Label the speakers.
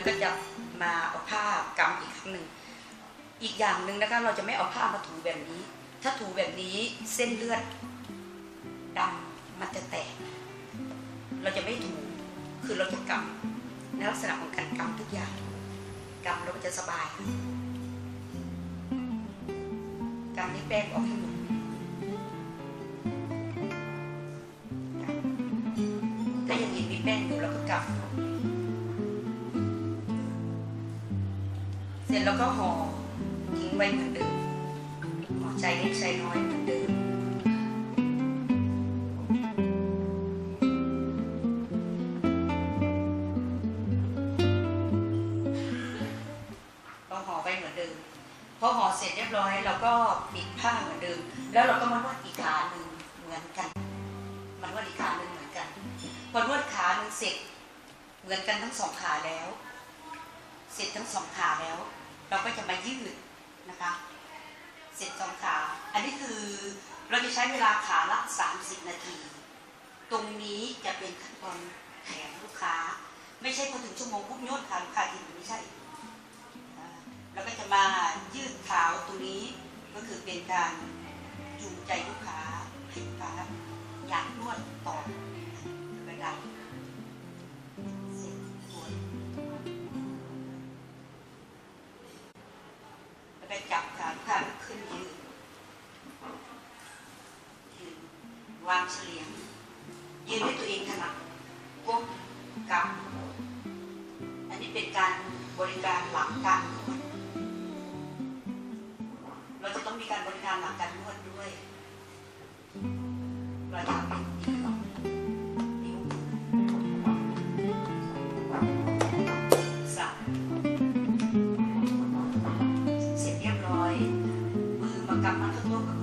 Speaker 1: แล้วก็จะมาเอาผ้ากำอีกครั้งหนึ่ง อีกอย่างหนึ่งนะคะเราจะไม่เอาผ้ามาถูแบบนี้ ถ้าถูแบบนี้เส้นเลือดดำมันจะแตก เราจะไม่ถูคือเราจะกำในลักษณะของการกำทุกอย่างกำเราวมัจะสบายกำนี้แป้งออกให้หมดถ้ายังเห็นมีแป้งอยู่เราก็กำ เสร็จแล้วก็ห่อทิ้งไว้เหมือนเดิมห่อใจเล็กใจน้อยเหมือนเดิมเราห่อไปเหมือนเดิมพอห่อเสร็จเรียบร้อยเราก็ปิดผ้าเหมือนเดิม แล้วเราก็มานวดอีกขาหนึ่งเหมือนกันมันนวดอีกขาหนึ่งเหมือนกันพอนวดขาหนึ่งเสร็จเหมือนกันทั้งสองขาแล้ว เสร็จทั้งสองขาแล้ว เราก็จะมายืดนะคะ เสร็จสองขา อันนี้คือเราจะใช้เวลาขาละ 30 นาที ตรงนี้จะเป็นขั้นตอนแถมลูกค้า ไม่ใช่พอถึงชั่วโมงปุ๊บโยนขาลูกค้าทีไม่ใช่แล้วก็จะมายืดเท้าตรงนี้ก็คือเป็นการจูงใจลูกค้าให้ลูกค้าอยากนวดต่อ ขึ้นยืนยืนวางเฉลียง ยืนด้วยตัวเองถนัดก้มกำอันนี้เป็นการบริการหลังการนวดเราจะต้องมีการบริการหลังการนวดด้วยเราทำเป็นดีก่อน 干嘛那么多？